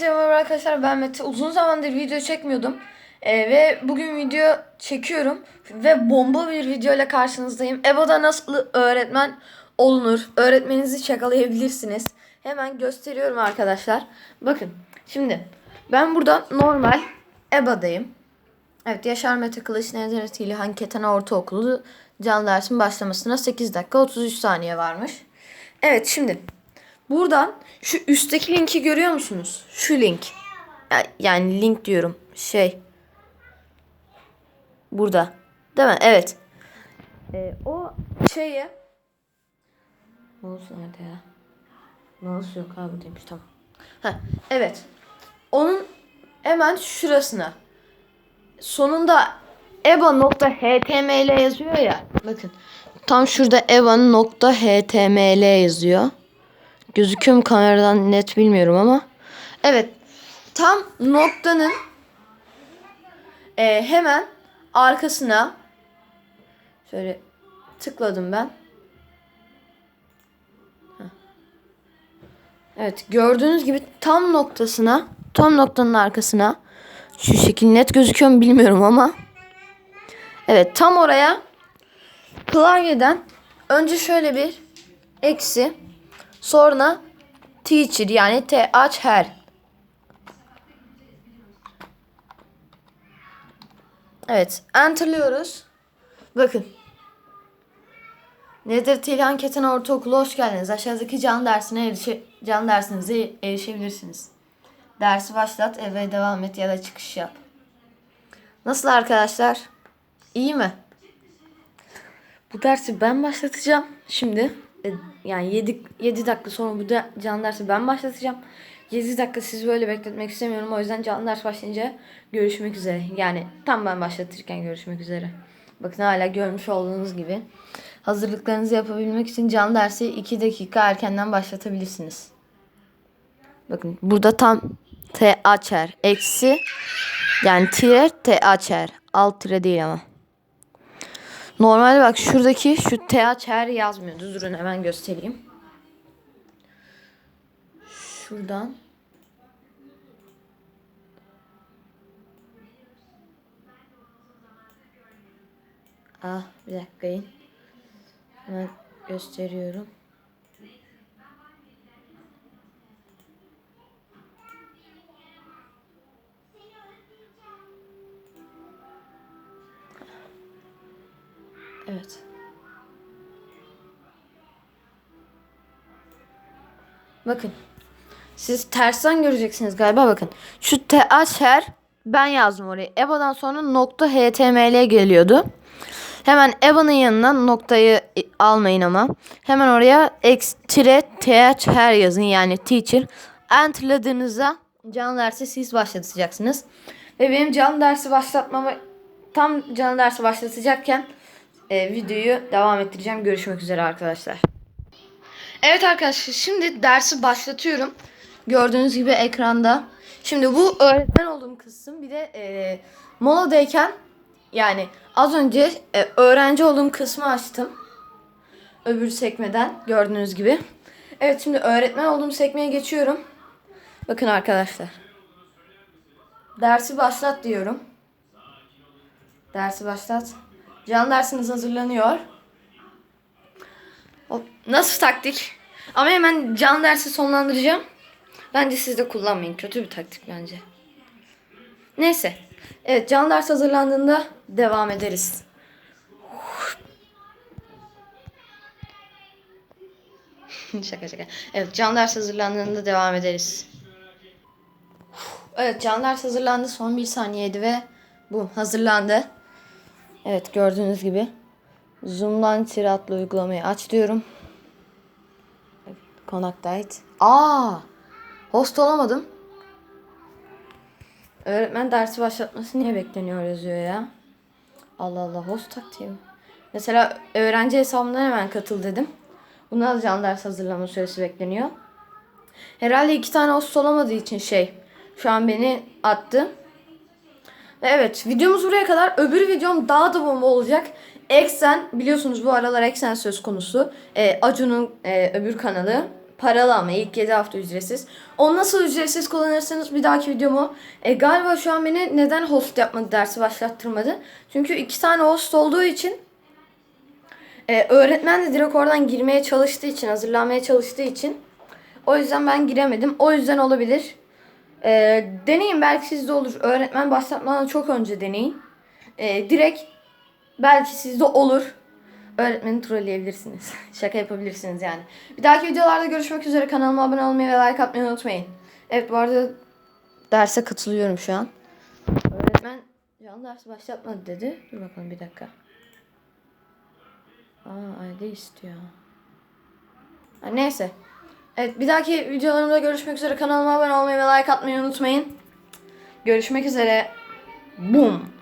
Hepinize merhaba arkadaşlar ben Mete. Uzun zamandır video çekmiyordum. Ee, ve bugün video çekiyorum. Ve bomba bir video ile karşınızdayım. EBO'da nasıl öğretmen olunur? Öğretmeninizi çakalayabilirsiniz. Hemen gösteriyorum arkadaşlar. Bakın şimdi ben burada normal EBA'dayım. Evet Yaşar Mete Kılıç Nevzat İlhan Keten Ortaokulu can dersin başlamasına 8 dakika 33 saniye varmış. Evet şimdi buradan şu üstteki linki görüyor musunuz? Şu link. Ya- Yani link diyorum. Şey. Burada. Değil mi? Evet. Ee, o şeyi Mouse nerede ya? Mouse yok abi buradaymış tamam. Heh, evet. Onun hemen şurasına. Sonunda eba.html yazıyor ya. Bakın. Tam şurada eba.html yazıyor. Gözüküyor mu kameradan net bilmiyorum ama. Evet. Tam noktanın e, hemen arkasına şöyle tıkladım ben. Evet gördüğünüz gibi tam noktasına tam noktanın arkasına şu şekil net gözüküyor mu bilmiyorum ama. Evet tam oraya klavyeden önce şöyle bir eksi sonra teacher yani t h her Evet enterliyoruz. Bakın. Nedir Tilhan Keten Ortaokulu hoş geldiniz. Aşağıdaki can dersine erişe, can dersinize erişebilirsiniz. Dersi başlat, eve devam et ya da çıkış yap. Nasıl arkadaşlar? İyi mi? Bu dersi ben başlatacağım şimdi. E, Yani 7, 7 dakika sonra bu da can dersi ben başlatacağım. 7 dakika sizi böyle bekletmek istemiyorum. O yüzden can ders başlayınca görüşmek üzere. Yani tam ben başlatırken görüşmek üzere. Bakın hala görmüş olduğunuz gibi. Hazırlıklarınızı yapabilmek için can dersi 2 dakika erkenden başlatabilirsiniz. Bakın burada tam T açer eksi yani tire T açer alt tire değil ama. Normalde bak şuradaki şu T açer yazmıyordu. Durun hemen göstereyim. Şuradan Ah bir dakika. Hemen gösteriyorum. Evet. Bakın. Siz tersten göreceksiniz galiba bakın. Şu TH her ben yazdım oraya. EVA'dan sonra nokta HTML geliyordu. Hemen EVA'nın yanına noktayı almayın ama. Hemen oraya x tire th her yazın yani teacher. Enter'ladığınızda canlı dersi siz başlatacaksınız. Ve benim canlı dersi başlatmama tam canlı dersi başlatacakken e, videoyu devam ettireceğim. Görüşmek üzere arkadaşlar. Evet arkadaşlar şimdi dersi başlatıyorum. Gördüğünüz gibi ekranda. Şimdi bu öğretmen olduğum kısım bir de e, moladayken yani az önce e, öğrenci olduğum kısmı açtım. Öbür sekmeden gördüğünüz gibi. Evet şimdi öğretmen olduğum sekmeye geçiyorum. Bakın arkadaşlar. Dersi başlat diyorum. Dersi başlat. Can dersiniz hazırlanıyor. Nasıl taktik? Ama hemen can dersi sonlandıracağım. Bence siz de kullanmayın. Kötü bir taktik bence. Neyse. Evet can ders hazırlandığında devam ederiz. şaka şaka. Evet can ders hazırlandığında devam ederiz. Evet can ders hazırlandı. Son bir saniyeydi ve bu hazırlandı. Evet gördüğünüz gibi. Zoom'dan tiratlı uygulamayı aç diyorum. Connect Aa! Host olamadım. Öğretmen dersi başlatması niye bekleniyor yazıyor ya. Allah Allah host taktiği. mi? Mesela öğrenci hesabımdan hemen katıl dedim. Buna da can ders hazırlama süresi bekleniyor. Herhalde iki tane host olamadığı için şey şu an beni attı. Ve evet videomuz buraya kadar. Öbür videom daha da bomba olacak. Eksen biliyorsunuz bu aralar Eksen söz konusu. Ee, Acun'un e, öbür kanalı paralı ama ilk 7 hafta ücretsiz. Onu nasıl ücretsiz kullanırsanız bir dahaki videomu. E, galiba şu an beni neden host yapmadı dersi başlattırmadı. Çünkü iki tane host olduğu için e, öğretmen de direkt oradan girmeye çalıştığı için, hazırlanmaya çalıştığı için o yüzden ben giremedim. O yüzden olabilir. E, deneyin belki sizde olur. Öğretmen başlatmadan çok önce deneyin. E, direkt belki sizde olur. Öğretmeni trolleyebilirsiniz. Şaka yapabilirsiniz yani. Bir dahaki videolarda görüşmek üzere. Kanalıma abone olmayı ve like atmayı unutmayın. Evet bu arada derse katılıyorum şu an. Öğretmen canlı dersi başlatmadı dedi. Dur bakalım bir dakika. Aa ID istiyor. Ha, neyse. Evet bir dahaki videolarımda görüşmek üzere. Kanalıma abone olmayı ve like atmayı unutmayın. Görüşmek üzere. Boom.